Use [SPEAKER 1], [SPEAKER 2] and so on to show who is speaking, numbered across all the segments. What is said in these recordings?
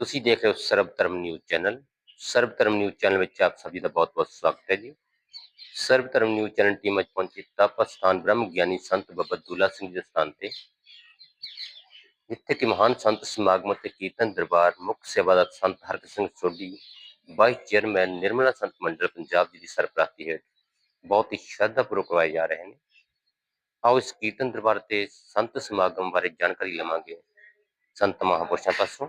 [SPEAKER 1] ਤੁਸੀਂ ਦੇਖ ਰਹੇ ਹੋ ਸਰਬ ਧਰਮ ਨਿਊਜ਼ ਚੈਨਲ ਸਰਬ ਧਰਮ ਨਿਊਜ਼ ਚੈਨਲ ਵਿੱਚ ਆਪ ਸਭ ਦਾ ਬਹੁਤ-ਬਹੁਤ ਸਵਾਗਤ ਹੈ ਜੀ ਸਰਬ ਧਰਮ ਨਿਊਜ਼ ਚੈਨਲ ਟੀਮ ਅੱਜ ਪਹੁੰਚੀ ਤਪ ਸਥਾਨ ਬ੍ਰਹਮ ਗਿਆਨੀ ਸੰਤ ਬਾਬਾ ਦੁੱਲਾ ਸਿੰਘ ਜੀ ਦੇ ਸਥਾਨ ਤੇ ਜਿੱਥੇ ਕਿ ਮਹਾਨ ਸੰਤ ਸਮਾਗਮ ਅਤੇ ਕੀਰਤਨ ਦਰਬਾਰ ਮੁੱਖ ਸੇਵਾਦਾਰ ਸੰਤ ਹਰਕ ਸਿੰਘ ਸੋਢੀ ਵਾਈਸ ਚੇਅਰਮੈਨ ਨਿਰਮਲਾ ਸੰਤ ਮੰਡਲ ਪੰਜਾਬ ਜੀ ਦੀ ਸਰਪ੍ਰਸਤੀ ਹੇਠ ਬਹੁਤ ਹੀ ਸ਼ਰਧਾਪੂਰਵਕ ਕਰਵਾਏ ਜਾ ਰਹੇ ਨੇ ਆਓ ਇਸ ਕੀਰਤਨ ਦਰਬਾਰ ਤੇ ਸੰਤ ਸਮਾਗਮ ਬਾਰੇ ਜਾਣਕਾਰੀ ਲਵਾਂਗੇ ਸੰਤ ਮਹਾਂਪੁਰਸ਼ਾਂ ਪਾਸੋਂ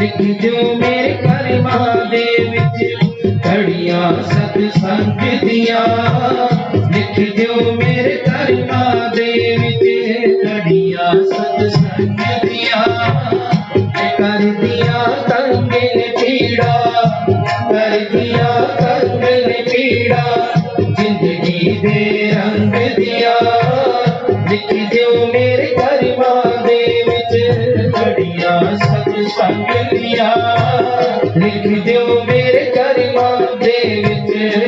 [SPEAKER 2] لکھ دیو میرے کرما دے وچ کڑیاں دیو میرے کریمہ دے وچ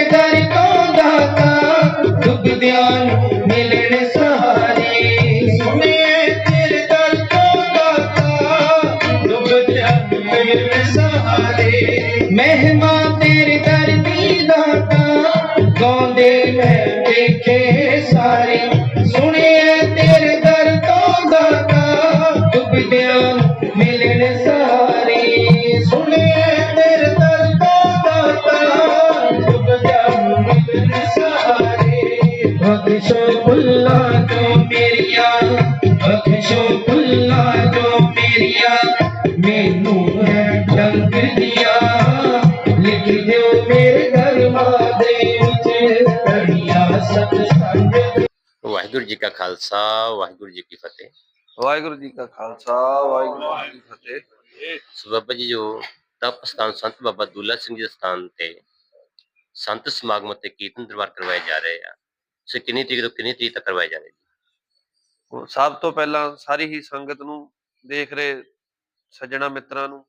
[SPEAKER 2] دے میں دیکھے سارے۔ سنے تیرے دردوں دا کا ڈبدیاں ملن سارے سنے تیرے دردوں دا کا ڈبدیاں ملن سارے بخشو اللہ تو میری یار بخشو اللہ
[SPEAKER 1] ਵਾਹਿਗੁਰੂ ਜੀ ਕਾ ਖਾਲਸਾ ਵਾਹਿਗੁਰੂ ਜੀ ਕੀ ਫਤਿਹ।
[SPEAKER 3] ਵਾਹਿਗੁਰੂ ਜੀ ਕਾ ਖਾਲਸਾ ਵਾਹਿਗੁਰੂ ਜੀ ਕੀ ਫਤਿਹ।
[SPEAKER 1] ਸੋ ਬਾਬਾ ਜੀ ਜੋ ਤਪ ਸਥਾਨ ਸੰਤ ਬਾਬਾ ਦੁੱਲਾ ਸਿੰਘ ਜੀ ਦੇ ਸਥਾਨ ਤੇ ਸੰਤ ਸਮਾਗਮ ਅਤੇ ਕੀਰਤਨ ਦਰਬਾਰ ਕਰਵਾਏ ਜਾ ਰਹੇ ਆ ਸੋ ਕਿੰਨੀ ਤਰੀਕ ਤੋਂ ਕਿੰਨੀ ਤਰੀਕ ਤੱਕ ਕਰਵਾਏ ਜਾ ਰਹੇ ਜੀ?
[SPEAKER 3] ਸਭ ਤੋਂ ਪਹਿਲਾਂ ਸਾਰੀ ਹੀ ਸੰਗਤ ਨੂੰ ਦੇਖ ਰਹੇ ਸੱਜਣਾ ਮਿੱਤਰਾਂ ਨੂੰ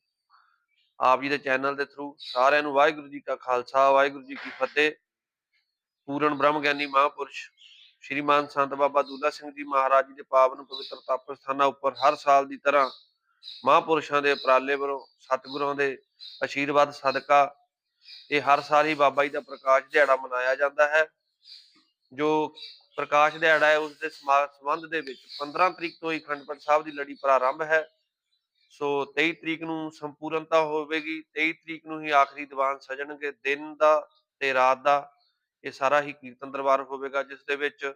[SPEAKER 3] ਆਪ ਜੀ ਦੇ ਚੈਨਲ ਦੇ ਥਰੂ ਸਾਰਿਆਂ ਨੂੰ ਵਾਹਿਗੁਰੂ ਜੀ ਕਾ ਖਾਲਸਾ ਵਾਹਿਗੁਰੂ ਜੀ ਕੀ ਫਤਿਹ। ਪੂਰਨ ਬ੍ਰਹਮ ਗਿਆਨੀ ਮਹਾਂਪੁਰਸ਼ ਸ਼੍ਰੀਮਾਨ ਸੰਤ ਬਾਬਾ ਦੁੱਲਾ ਸਿੰਘ ਜੀ ਮਹਾਰਾਜ ਜੀ ਦੇ ਪਾਵਨ ਪਵਿੱਤਰ ਤਪ ਸਥਾਨਾਂ ਉੱਪਰ ਹਰ ਸਾਲ ਦੀ ਤਰ੍ਹਾਂ ਮਹਾਂਪੁਰਸ਼ਾਂ ਦੇ ਉਪਰਾਲੇ ਵੱਲੋਂ ਸਤਿਗੁਰਾਂ ਦੇ ਆਸ਼ੀਰਵਾਦ ਸਦਕਾ ਇਹ ਹਰ ਸਾਲ ਹੀ ਬਾਬਾ ਜੀ ਦਾ ਪ੍ਰਕਾਸ਼ ਦਿਹਾੜਾ ਮਨਾਇਆ ਜਾਂਦਾ ਹੈ। ਜੋ ਪ੍ਰਕਾਸ਼ ਦਿਹਾੜਾ ਹੈ ਉਸ ਦੇ ਸਮਾ- ਸੰਬੰਧ ਦੇ ਵਿੱਚ 15 ਤਰੀਕ ਤੋਂ ਹੀ ਅਖੰਡ ਸਾਹਿਬ ਦੀ ਲੜੀ ਪ੍ਰਾਰੰਭ ਹੈ। ਸੋ 23 ਤਰੀਕ ਨੂੰ ਸੰਪੂਰਨਤਾ ਹੋਵੇਗੀ 23 ਤਰੀਕ ਨੂੰ ਹੀ ਆਖਰੀ ਦੀਵਾਨ ਸਜਣਗੇ, ਦਿਨ ਦਾ ਤੇ ਰਾਤ ਦਾ। ਇਹ ਸਾਰਾ ਹੀ ਕੀਰਤਨ ਦਰਬਾਰ ਹੋਵੇਗਾ ਜਿਸ ਦੇ ਵਿੱਚ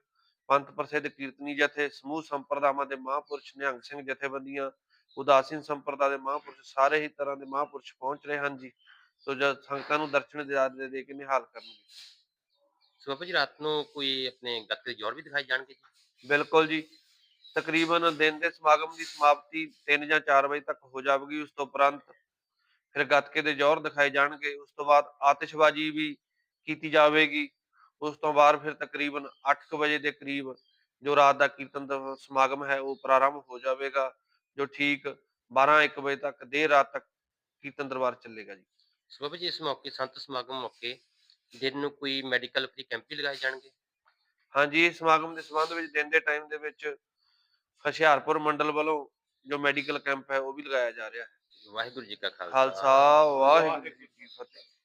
[SPEAKER 3] ਪੰਥ ਪ੍ਰਸਿੱਧ ਕੀਰਤਨੀ ਜਥੇ ਸਮੂਹ ਸੰਪਰਦਾਵਾਂ ਦੇ ਮਹਾਂਪੁਰਸ਼ ਨਿਹੰਗ ਸਿੰਘ ਜਥੇਬੰਦੀਆਂ ਉਦਾਸੀਨ ਸੰਪਰਦਾ ਦੇ ਮਹਾਂਪੁਰਸ਼ ਸਾਰੇ ਹੀ ਤਰ੍ਹਾਂ ਦੇ ਮਹਾਂਪੁਰਸ਼ ਪਹੁੰਚ ਰਹੇ ਹਨ ਜੀ। ਸੋ ਜਦ ਸੰਗਤਾਂ ਨੂੰ ਦਰਸ਼ਨ ਦੇ ਦੇ ਕੇ ਨਿਹਾਲ ਕਰਨਗੇ।
[SPEAKER 1] ਸੋ ਬਾਬਾ ਜੀ ਰਾਤ ਨੂੰ ਕੋਈ ਆਪਣੇ ਗੱਤਕੇ ਜੋਰ ਵੀ ਦਿਖਾਏ ਜਾਣਗੇ ਜੀ?
[SPEAKER 3] ਬਿਲਕੁਲ ਜੀ। ਤਕਰੀਬਨ ਦਿਨ ਦੇ ਸਮਾਗਮ ਦੀ ਸਮਾਪਤੀ 3 ਜਾਂ 4 ਵਜੇ ਤੱਕ ਹੋ ਜਾਵੇਗੀ। ਉਸ ਤੋਂ ਉਪਰੰਤ ਫਿਰ ਗੱਤਕੇ ਦੇ ਜੋਰ ਦਿਖਾਏ ਜਾਣਗੇ। ਉਸ ਤੋਂ ਬਾਅਦ ਆਤਿਸ਼ਬਾਜ਼ੀ ਵੀ ਕੀਤੀ ਜਾਵੇਗੀ। ਉਸ ਤੋਂ ਬਾਅਦ ਫਿਰ ਤਕਰੀਬਨ 8 ਵਜੇ ਦੇ ਕਰੀਬ ਜੋ ਰਾਤ ਦਾ ਕੀਰਤਨ ਦਾ ਸਮਾਗਮ ਹੈ ਉਹ ਪ੍ਰਾਰੰਭ ਹੋ ਜਾਵੇਗਾ ਜੋ ਠੀਕ 12 1 ਵਜੇ ਤੱਕ ਦੇਰ ਰਾਤ ਤੱਕ ਕੀਰਤਨ ਦਰਬਾਰ ਚੱਲੇਗਾ ਜੀ।
[SPEAKER 1] ਬਾਬਾ ਜੀ ਇਸ ਮੌਕੇ ਸੰਤ ਸਮਾਗਮ ਮੌਕੇ ਦਿਨ ਨੂੰ ਕੋਈ ਮੈਡੀਕਲ ਫ੍ਰੀ ਕੈਂਪ ਵੀ ਲਗਾਏ ਜਾਣਗੇ?
[SPEAKER 3] ਹਾਂਜੀ ਇਸ ਸਮਾਗਮ ਦੇ ਸੰਬੰਧ ਵਿੱਚ ਦਿਨ ਦੇ ਟਾਈਮ ਦੇ ਵਿੱਚ ਹੁਸ਼ਿਆਰਪੁਰ ਮੰਡਲ ਵੱਲੋਂ ਜੋ ਮੈਡੀਕਲ ਕੈਂਪ ਹੈ ਉਹ ਵੀ ਲਗਾਇਆ ਜਾ ਰਿਹਾ ਹੈ।
[SPEAKER 1] ਵਾਹਿਗੁਰੂ ਜੀ ਕਾ ਖਾਲਸਾ।
[SPEAKER 3] ਖਾਲਸਾ ਵਾਹਿਗੁਰੂ ਜੀ ਕੀ ਫਤਿਹ।